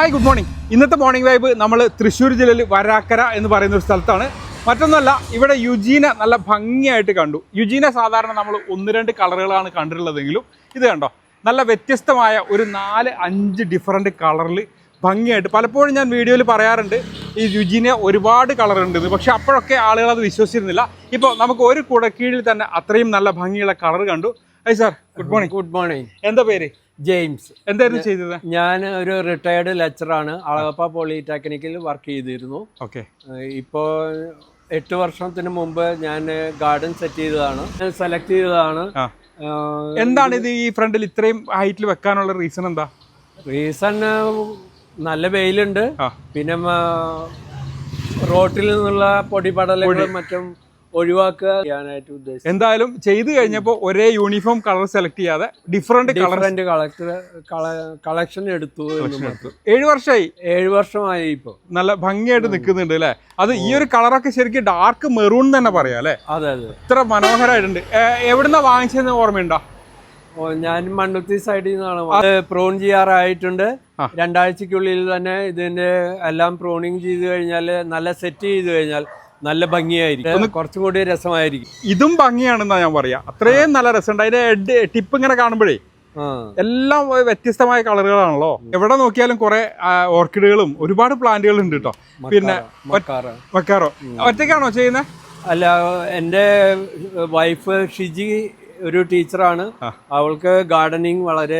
Hi good morning ഇന്നത്തെ morning vibe നമ്മൾ തൃശ്ശൂർ ജില്ലയിൽ വരാക്കര എന്ന് പറയുന്ന ഒരു സ്ഥലത്താണ്. മറ്റൊന്നല്ല ഇവിടെ യുജീന നല്ല ഭംഗിയായിട്ട് കണ്ടു. യുജീന സാധാരണ നമ്മൾ ഒന്ന് രണ്ട് കളറുകളാണ് കണ്ടിട്ടുള്ളതെങ്കിലും ഇത് കണ്ടോ? നല്ല വ്യത്യസ്തമായ ഒരു നാല് അഞ്ച് ഡിഫറെന്റ് കളറിൽ ഭംഗിയായിട്ട്. പലപ്പോഴും ഞാൻ വീഡിയോയിൽ പറയാറുണ്ട് ഈ യുജീന ഒരുപാട് കളറുണ്ട് പക്ഷേ പക്ഷെ അപ്പോഴൊക്കെ ആളുകൾ അത് വിശ്വസിച്ചിരുന്നില്ല. ഇപ്പോൾ നമുക്ക് ഒരു കുടക്കീഴിൽ തന്നെ അത്രയും നല്ല ഭംഗിയുള്ള കളർ കണ്ടു. I sir good morning good morning എന്താ പേര്? ജെയിംസ്. എന്തായിരുന്നു ചെയ്തത്? ഞാൻ ഒരു റിട്ടയർഡ് ലെക്ചറാണ് അളവപ്പ പോളിടെക്നിക്കിൽ വർക്ക് ചെയ്തിരുന്നു. ഓക്കെ ഇപ്പോൾ എട്ട് വർഷത്തിന് മുമ്പ് ഞാൻ ഗാർഡൻ സെറ്റ് ചെയ്തതാണ്. സെലക്ട് ചെയ്തതാണ്. എന്താണ് ഇത് ഈ ഫ്രണ്ടിൽ ഇത്രയും ഹൈറ്റിൽ വെക്കാനുള്ള റീസൺ എന്താ? റീസൺ നല്ല വെയിലുണ്ട്. പിന്നെ റോട്ടിൽ നിന്നുള്ള പൊടിപടലങ്ങളും മറ്റും ഒഴിവാക്കുക ചെയ്യാനായിട്ട് ഉദ്ദേശിച്ചു എന്തായാലും ചെയ്തു കഴിഞ്ഞപ്പോൾ ഒരേ യൂണിഫോം കളർ സെലക്ട് ചെയ്യാതെ different colour different collector collection എടുത്തു. ഏഴു വർഷമായി ഏഴ് വർഷമായി ഇപ്പോൾ നല്ല ഭംഗിയായിട്ട് നിൽക്കുന്നുണ്ട് അല്ലേ? അത് ഈ ഒരു കളറൊക്കെ ശരിക്കും ഡാർക്ക് മെറൂൺ തന്നെ പറയാം അല്ലേ? അതെ അതെ. ഇത്ര മനോഹരമായിട്ടുണ്ട് എവിടുന്നാ വാങ്ങിച്ചതെന്ന് ഓർമ്മയുണ്ടോ? ഓ, ഞാൻ മണ്ണുത്തി സൈഡിൽ നിന്നാണ് അത് പ്രോൺ ചെയ്യാറായിട്ടുണ്ട്. രണ്ടാഴ്ചക്കുള്ളിൽ തന്നെ ഇതിന്റെ എല്ലാം പ്രോണിങ് ചെയ്ത് കഴിഞ്ഞാൽ നല്ല സെറ്റ് ചെയ്ത് കഴിഞ്ഞാൽ നല്ല ഭംഗിയായിരിക്കും. കുറച്ചും കൂടി രസമായിരിക്കും. ഇതും ഭംഗിയാണെന്നാ ഞാൻ പറയാ. അത്രയും നല്ല രസമുണ്ട്. അതിന്റെ ടിപ്പ് ഇങ്ങനെ കാണുമ്പോഴേ എല്ലാം വ്യത്യസ്തമായ കളറുകളാണല്ലോ. എവിടെ നോക്കിയാലും കുറെ ഓർക്കിഡുകളും ഒരുപാട് പ്ലാന്റുകൾ ഉണ്ട് കേട്ടോ പിന്നെ മക്കാറ. വെക്കാറോ ഒറ്റയ്ക്കാണോ ചെയ്യുന്നത് അല്ല എന്റെ വൈഫ് ഷിജി ഒരു ടീച്ചറാണ്. അവൾക്ക് ഗാർഡനിങ് വളരെ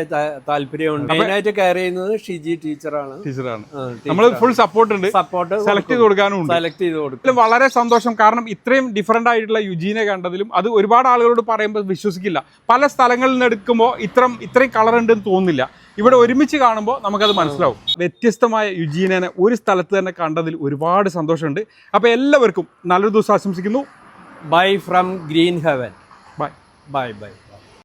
താല്പര്യമുണ്ട്. മെയിനായിട്ട് കെയർ ചെയ്യുന്നത് ഷിജി ടീച്ചറാണ്. ടീച്ചറാണ്. നമ്മൾ ഫുൾ സപ്പോർട്ട് ഉണ്ട്. സപ്പോർട്ട് സെലക്ട് ചെയ്ത് കൊടുക്കാനും സെലക്ട് ചെയ്ത് കൊടുക്കും. വളരെ സന്തോഷം. കാരണം ഇത്രയും ഡിഫറെന്റ് ആയിട്ടുള്ള യുജീനെ കണ്ടതിലും അത് ഒരുപാട് ആളുകളോട് പറയുമ്പോൾ വിശ്വസിക്കില്ല. പല സ്ഥലങ്ങളിൽ നിന്ന് എടുക്കുമ്പോൾ ഇത്രയും ഇത്രയും കളർ ഉണ്ടെന്ന് തോന്നുന്നില്ല. ഇവിടെ ഒരുമിച്ച് കാണുമ്പോൾ നമുക്കത് മനസ്സിലാവും. വ്യത്യസ്തമായ യുജീനെ ഒരു സ്ഥലത്ത് തന്നെ കണ്ടതിൽ ഒരുപാട് സന്തോഷമുണ്ട്. അപ്പോൾ എല്ലാവർക്കും നല്ലൊരു ദിവസം ആശംസിക്കുന്നു. Bye from Green Heaven bye bye bye